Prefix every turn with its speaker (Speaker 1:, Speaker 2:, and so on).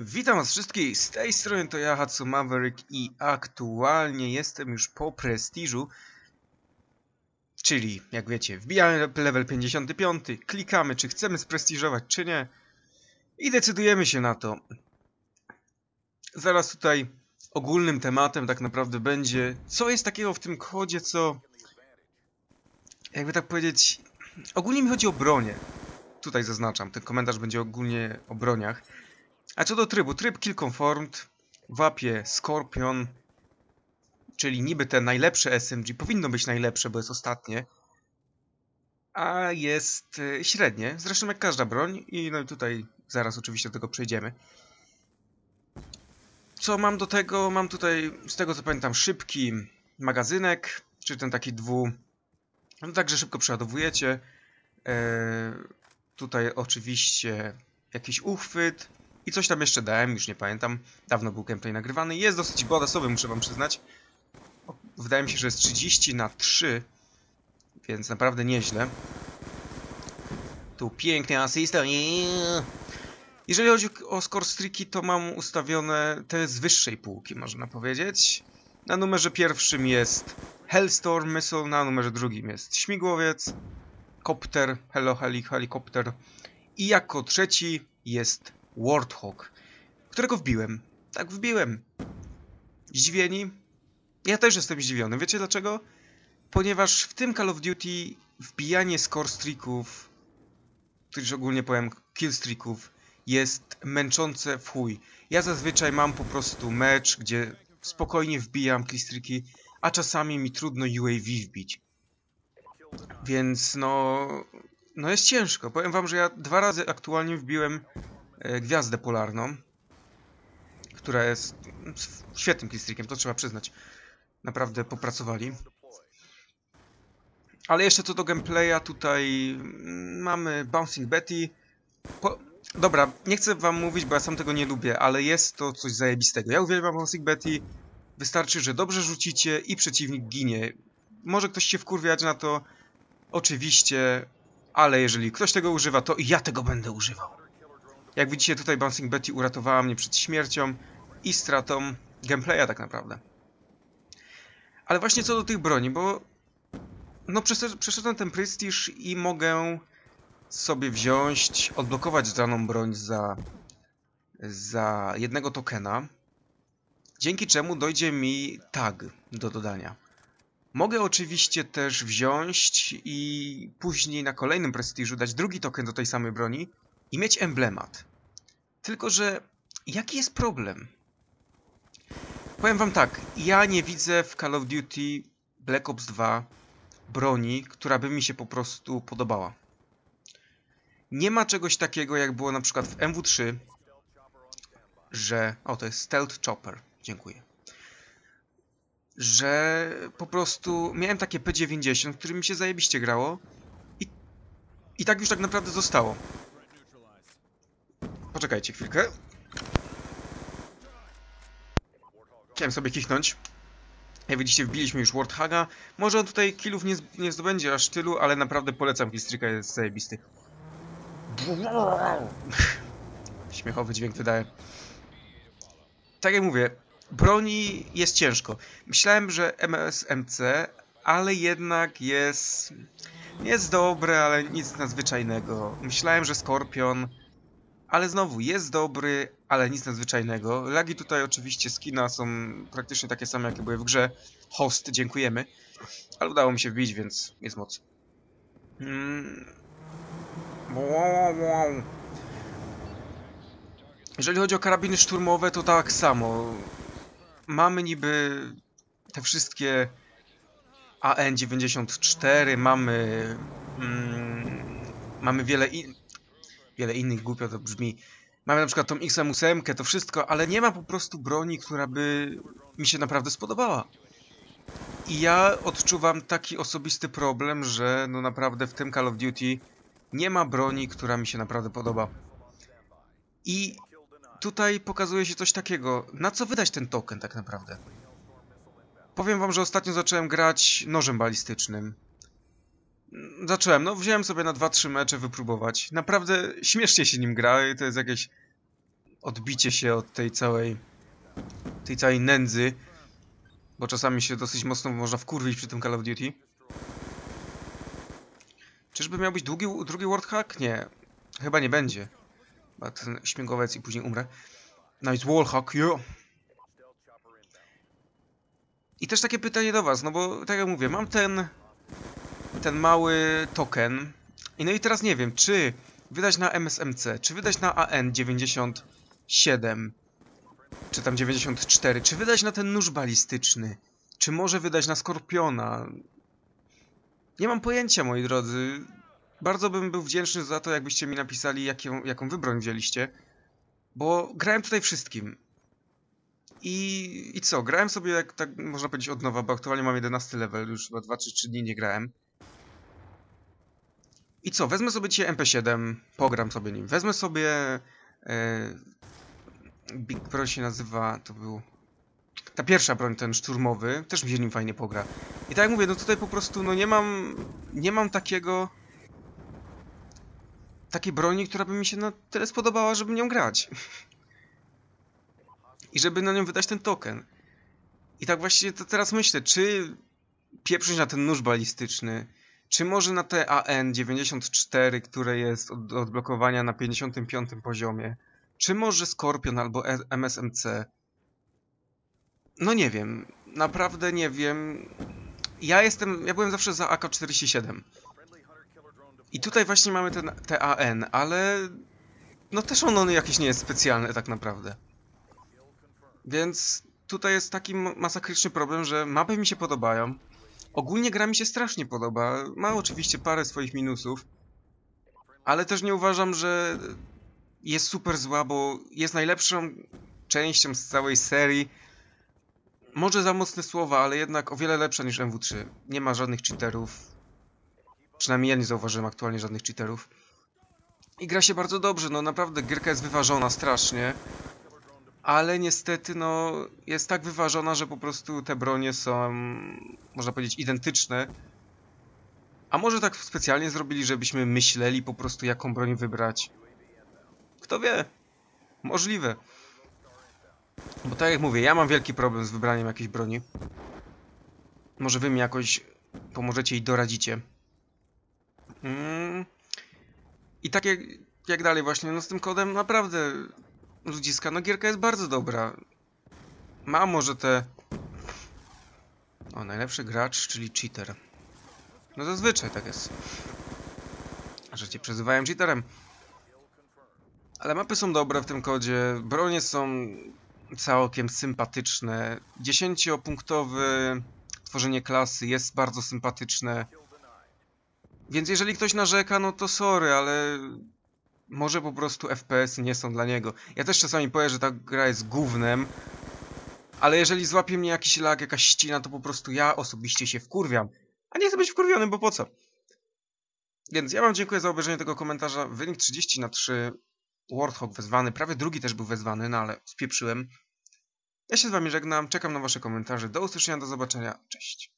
Speaker 1: Witam was wszystkich, z tej strony to ja, Hatsu Maverick i aktualnie jestem już po prestiżu. Czyli, jak wiecie, wbijamy level 55, klikamy czy chcemy sprestiżować czy nie i decydujemy się na to. Zaraz tutaj ogólnym tematem tak naprawdę będzie, co jest takiego w tym kodzie, co... Jakby tak powiedzieć, ogólnie mi chodzi o bronię. Tutaj zaznaczam, ten komentarz będzie ogólnie o broniach. A co do trybu, tryb Kill łapie Scorpion, czyli niby te najlepsze SMG, powinno być najlepsze, bo jest ostatnie, a jest y, średnie, zresztą jak każda broń i no tutaj zaraz oczywiście do tego przejdziemy. Co mam do tego? Mam tutaj, z tego co pamiętam, szybki magazynek, czy ten taki dwu... No także szybko przeładowujecie. Eee, tutaj oczywiście jakiś uchwyt, i coś tam jeszcze dałem, już nie pamiętam. Dawno był gameplay nagrywany. Jest dosyć bodasowy, muszę wam przyznać. Wydaje mi się, że jest 30 na 3. Więc naprawdę nieźle. Tu piękny asysta. Jeżeli chodzi o score streaki, to mam ustawione te z wyższej półki, można powiedzieć. Na numerze pierwszym jest Hellstorm Missile, na numerze drugim jest śmigłowiec, kopter, hello heli, helikopter i jako trzeci jest Warthog, którego wbiłem. Tak, wbiłem. Zdziwieni? Ja też jestem zdziwiony. Wiecie dlaczego? Ponieważ w tym Call of Duty wbijanie score streaków, tudzież ogólnie powiem kill streaków, jest męczące w chuj. Ja zazwyczaj mam po prostu mecz, gdzie spokojnie wbijam kill streaki, a czasami mi trudno UAV wbić. Więc no... No jest ciężko. Powiem wam, że ja dwa razy aktualnie wbiłem gwiazdę polarną, która jest świetnym killstreakiem, to trzeba przyznać. Naprawdę popracowali. Ale jeszcze co do gameplaya, tutaj mm, mamy Bouncing Betty. Po... Dobra, nie chcę wam mówić, bo ja sam tego nie lubię, ale jest to coś zajebistego. Ja uwielbiam Bouncing Betty. Wystarczy, że dobrze rzucicie i przeciwnik ginie. Może ktoś się wkurwiać na to, oczywiście, ale jeżeli ktoś tego używa, to ja tego będę używał. Jak widzicie tutaj Bouncing Betty uratowała mnie przed śmiercią i stratą gameplaya tak naprawdę. Ale właśnie co do tych broni, bo no przeszedłem ten prestiż i mogę sobie wziąć, odblokować daną broń za, za jednego tokena, dzięki czemu dojdzie mi tag do dodania. Mogę oczywiście też wziąć i później na kolejnym prestiżu dać drugi token do tej samej broni i mieć emblemat. Tylko, że jaki jest problem? Powiem wam tak, ja nie widzę w Call of Duty Black Ops 2 broni, która by mi się po prostu podobała. Nie ma czegoś takiego, jak było na przykład w MW3, że... O, to jest Stealth Chopper. Dziękuję. Że po prostu miałem takie P90, w którym mi się zajebiście grało i, i tak już tak naprawdę zostało. Poczekajcie chwilkę. Chciałem sobie kichnąć. Jak widzicie, wbiliśmy już Warthaga. Może on tutaj killów nie, nie zdobędzie aż tylu, ale naprawdę polecam Killstreaka, jest zajebisty. Śmiechowy dźwięk wydaje. Tak jak mówię, broni jest ciężko. Myślałem, że MSMC, ale jednak jest... Jest dobre, ale nic nadzwyczajnego. Myślałem, że Skorpion ale znowu, jest dobry, ale nic nadzwyczajnego. Lagi tutaj oczywiście skina są praktycznie takie same, jakie były w grze. Host, dziękujemy. Ale udało mi się wbić, więc jest moc. Hmm. Jeżeli chodzi o karabiny szturmowe, to tak samo. Mamy niby te wszystkie AN-94, mamy... Mm, mamy wiele innych wiele innych, głupio to brzmi. Mamy na przykład tą XM8, to wszystko, ale nie ma po prostu broni, która by mi się naprawdę spodobała. I ja odczuwam taki osobisty problem, że no naprawdę w tym Call of Duty nie ma broni, która mi się naprawdę podoba. I tutaj pokazuje się coś takiego. Na co wydać ten token tak naprawdę? Powiem wam, że ostatnio zacząłem grać nożem balistycznym. Zacząłem, no wziąłem sobie na 2-3 mecze wypróbować. Naprawdę śmiesznie się nim gra, to jest jakieś odbicie się od tej całej tej całej nędzy, bo czasami się dosyć mocno można wkurwić przy tym Call of Duty. Czyżby miał być długi, drugi World Hack? Nie. Chyba nie będzie. Chyba ten śmigłowiec i później umrę. Nice Wallhack, yo! I też takie pytanie do was, no bo tak jak mówię, mam ten ten mały token i no i teraz nie wiem, czy wydać na MSMC, czy wydać na AN 97, czy tam 94, czy wydać na ten nóż balistyczny, czy może wydać na Skorpiona. Nie mam pojęcia, moi drodzy. Bardzo bym był wdzięczny za to, jakbyście mi napisali, jaką, jaką wybroń wzięliście. Bo grałem tutaj wszystkim. I, I co? Grałem sobie, jak tak można powiedzieć, od nowa, bo aktualnie mam 11 level, już chyba 2 czy 3 dni nie grałem. I co? Wezmę sobie dzisiaj MP7, pogram sobie nim. Wezmę sobie... E, Big Pro się nazywa, to był... Ta pierwsza broń, ten szturmowy, też mi się nim fajnie pogra. I tak jak mówię, no tutaj po prostu, no nie mam... Nie mam takiego... Takiej broni, która by mi się na tyle spodobała, żeby nią grać. I żeby na nią wydać ten token. I tak właściwie to teraz myślę, czy pieprzyć na ten nóż balistyczny, czy może na te AN94, które jest od, odblokowania na 55 poziomie, czy może Scorpion albo MSMC? No nie wiem, naprawdę nie wiem. Ja jestem, ja byłem zawsze za AK-47. I tutaj właśnie mamy ten TAN, ale no też ono jakieś nie jest specjalne tak naprawdę. Więc tutaj jest taki ma- masakryczny problem, że mapy mi się podobają. Ogólnie gra mi się strasznie podoba. Ma oczywiście parę swoich minusów. Ale też nie uważam, że jest super zła, bo jest najlepszą częścią z całej serii. Może za mocne słowa, ale jednak o wiele lepsza niż MW3. Nie ma żadnych cheaterów. Przynajmniej ja nie zauważyłem aktualnie żadnych cheaterów. I gra się bardzo dobrze, no naprawdę gierka jest wyważona strasznie. Ale niestety, no, jest tak wyważona, że po prostu te bronie są, można powiedzieć, identyczne. A może tak specjalnie zrobili, żebyśmy myśleli po prostu, jaką broń wybrać. Kto wie? Możliwe. Bo tak jak mówię, ja mam wielki problem z wybraniem jakiejś broni. Może wy mi jakoś pomożecie i doradzicie. Mm. I tak jak, jak dalej właśnie, no z tym kodem naprawdę ludziska, no gierka jest bardzo dobra. Ma może te... O, najlepszy gracz, czyli cheater. No zazwyczaj tak jest. Że cię przezywają cheaterem. Ale mapy są dobre w tym kodzie, bronie są całkiem sympatyczne. 10-punktowe tworzenie klasy jest bardzo sympatyczne. Więc jeżeli ktoś narzeka, no to sorry, ale może po prostu FPS nie są dla niego. Ja też czasami powiem, że ta gra jest gównem, ale jeżeli złapie mnie jakiś lag, jakaś ścina, to po prostu ja osobiście się wkurwiam. A nie chcę być wkurwiony, bo po co? Więc ja wam dziękuję za obejrzenie tego komentarza. Wynik 30 na 3. Warthog wezwany, prawie drugi też był wezwany, no ale spieprzyłem. Ja się z wami żegnam, czekam na wasze komentarze. Do usłyszenia, do zobaczenia. Cześć.